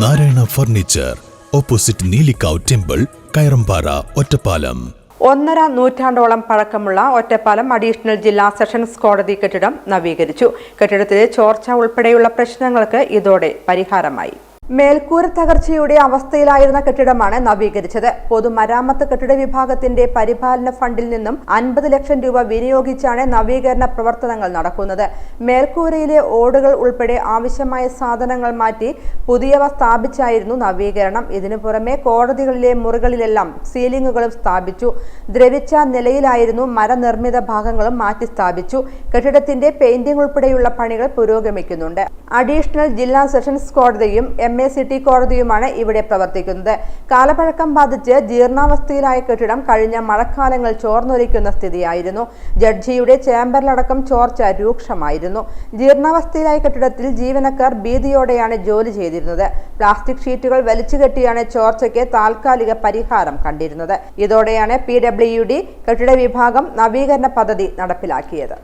Narayana furniture opposite Neelikkavu temple Kayarampara Ottapalam. ഒന്നര നൂറ്റാണ്ടോളം പഴക്കമുള്ള ഒറ്റപ്പാലം അഡീഷണൽ ജില്ലാ സെഷൻസ് കോടതി കെട്ടിടം നവീകരിച്ചു. കെട്ടിടത്തിലെ ചോർച്ച ഉൾപ്പെടെയുള്ള പ്രശ്നങ്ങൾക്ക് ഇതോടെ പരിഹാരമായി. മേൽക്കൂര തകർച്ചയുടെ അവസ്ഥയിലായിരുന്ന കെട്ടിടമാണ് നവീകരിച്ചത്. പൊതുമരാമത്ത് കെട്ടിട വിഭാഗത്തിന്റെ പരിപാലന ഫണ്ടിൽ നിന്നും അൻപത് ലക്ഷം രൂപ വിനിയോഗിച്ചാണ് നവീകരണ പ്രവർത്തനങ്ങൾ നടക്കുന്നത്. മേൽക്കൂരയിലെ ഓടുകൾ ഉൾപ്പെടെ ആവശ്യമായ സാധനങ്ങൾ മാറ്റി പുതിയവ സ്ഥാപിച്ചായിരുന്നു നവീകരണം. ഇതിനു പുറമെ കോടതികളിലെ മുറികളിലെല്ലാം സീലിംഗുകളും സ്ഥാപിച്ചു. ദ്രവിച്ച നിലയിലായിരുന്നു മരനിർമ്മിത ഭാഗങ്ങളും മാറ്റി സ്ഥാപിച്ചു. കെട്ടിടത്തിന്റെ പെയിന്റിംഗ് ഉൾപ്പെടെയുള്ള പണികൾ പുരോഗമിക്കുന്നുണ്ട്. അഡീഷണൽ ജില്ലാ സെഷൻസ് കോടതിയും എം. എ സിറ്റി കോടതിയുമാണ് ഇവിടെ പ്രവർത്തിക്കുന്നത്. കാലപ്പഴക്കം ബാധിച്ച് ജീർണാവസ്ഥയിലായ കെട്ടിടം കഴിഞ്ഞ മഴക്കാലങ്ങൾ ചോർന്നൊലിക്കുന്ന സ്ഥിതിയായിരുന്നു. ജഡ്ജിയുടെ ചേംബറിലടക്കം ചോർച്ച രൂക്ഷമായിരുന്നു. ജീർണാവസ്ഥയിലായ കെട്ടിടത്തിൽ ജീവനക്കാർ ഭീതിയോടെയാണ് ജോലി ചെയ്തിരുന്നത്. പ്ലാസ്റ്റിക് ഷീറ്റുകൾ വലിച്ചുകെട്ടിയാണ് ചോർച്ചയ്ക്ക് താൽക്കാലിക പരിഹാരം കണ്ടിരുന്നത്. ഇതോടെയാണ് പി ഡബ്ല്യു ഡി കെട്ടിട വിഭാഗം നവീകരണ പദ്ധതി നടപ്പിലാക്കിയത്.